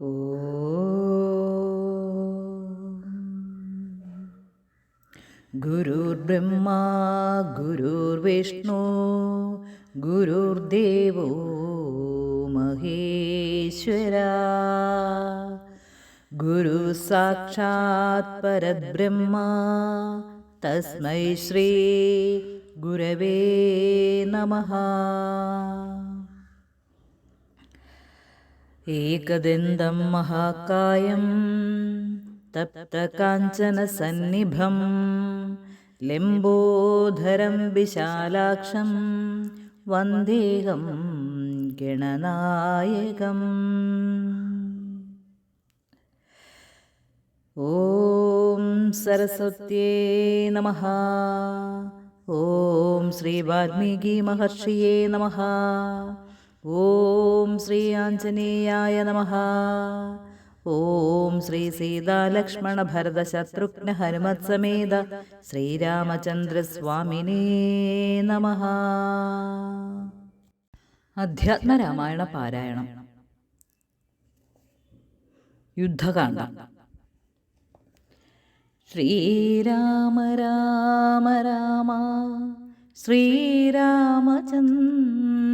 ഓ. ഗുരുർബ്രഹ്മ ഗുരുർവിഷ്ണു ഗുരുർദേവോ മഹേശ്വര. ഗുരു സാക്ഷാത് പരബ്രഹ്മ തസ്മൈ ശ്രീ ഗുരവേ നമഃ एकदन्तं महाकायं तप्तकाञ्चनसन्निभं लम्बोधरं विशालाक्षं वन्देहं गणनायकम् ॐ सरस्वत्यै नमः ॐ श्रीवाल्मीकिमहर्षिये नमः ഓം ശ്രീ ആഞ്ജനേയായ നമ. ഓം ശ്രീ സീതാലക്ഷ്മണ ഭരത ശത്രുഘ്ന ഹനുമത് സമേത ശ്രീരാമചന്ദ്രസ്വാമിനേ നമ. അധ്യാത്മരാമായണ പാരായണം. യുദ്ധകാണ്ഡം. ശ്രീരാമ രാമ രാമ ശ്രീരാമചന്ദ്ര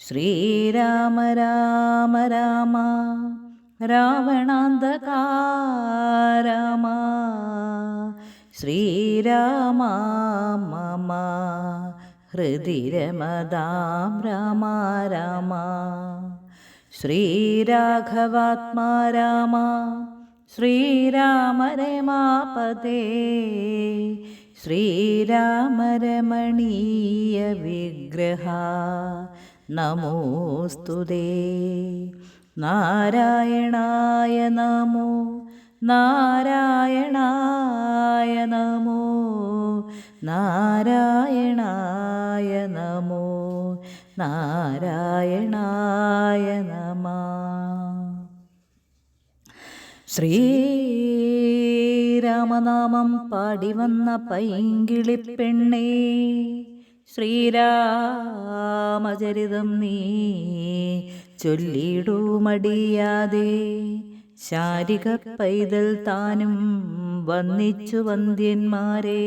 ശ്രീരാമ രാമ രാമ രാവണാന്തകാ രാമ ശ്രീരാമ മമ ഹൃദിരമദാം രാമ രാമ ശ്രീരാഘവാത്മാ രാമ ശ്രീരാമ രമാപതേ ശ്രീരാമരമണീയ വിഗ്രഹ നമോസ്തു നാരായണായ നമോ. നാരായണായ നമോ. നാരായണായ നമോ. നാരായണായ നമ. ശ്രീരാമനാമം പാടി വന്ന പൈങ്കിളിപ്പെണ്ണേ. ശ്രീരാമചരിതം നീ ചൊല്ലിടൂ മടിയാതെ ശാരിക പൈതൽ താനും വന്നിച്ചു വന്ധ്യന്മാരെ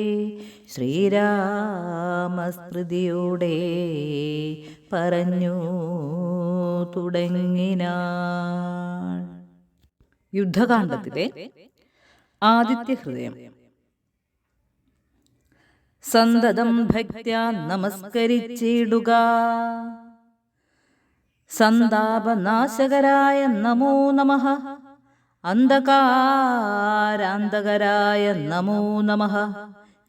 ശ്രീരാമസ്മൃതിയോടെ പറഞ്ഞു തുടങ്ങിനാൾ. യുദ്ധകാണ്ഡത്തിലെ ആദിത്യ ഹൃദയം സന്തതം ഭക്ത്യ നമസ്കരിച്ചിടുക. സന്താപനാശകരായ നമോ നമ. അന്ധകാരാന്തകരായ നമോ നമ.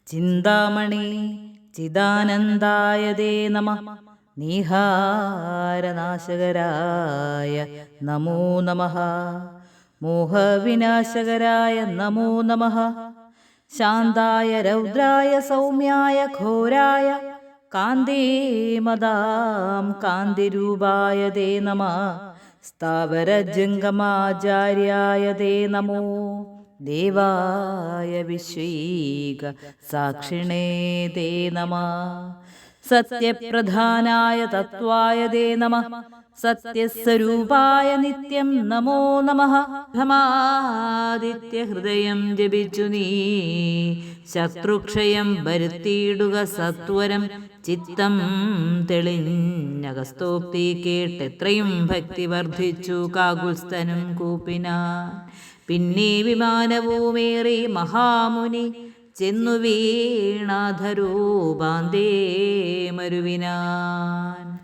ചിന്താമണി ചിദാനന്ദായ ദേ നമ. നിഹാരനാശകരായ നമോ നമ. മോഹവിനാശകരായ നമോ നമ. ശാന്തായ രൗദ്രായ സൗമ്യായ ഘോരായ കാന്തേമതാം കാന്തിരൂപായ ദേ നമ. സ്ഥാവരജംഗമാചാര്യായ ദേ നമോ. ദേവായ വിശ്വീക സാക്ഷിണേ ദേ നമ. സത്യപ്രധാനായ തത്വായ ദേ നമ. സത്യസ്വരൂപായ നിത്യം നമോ നമ. ഹൃദയം ജപിച്ചു നീ. ശത്രുക്ഷയം വരുത്തിയിടുക സത്വരം. ചിത്തം തെളിഞ്ഞകസ്തോക്തി കേട്ടെത്രയും ഭക്തി വർദ്ധിച്ചു കാകുൽസ്തനും കൂപ്പിന. പിന്നെ വിമാനവുമേറി മഹാമുനി ചെന്നു വീണാധരൂപാന്തേ മരുവിനാൻ.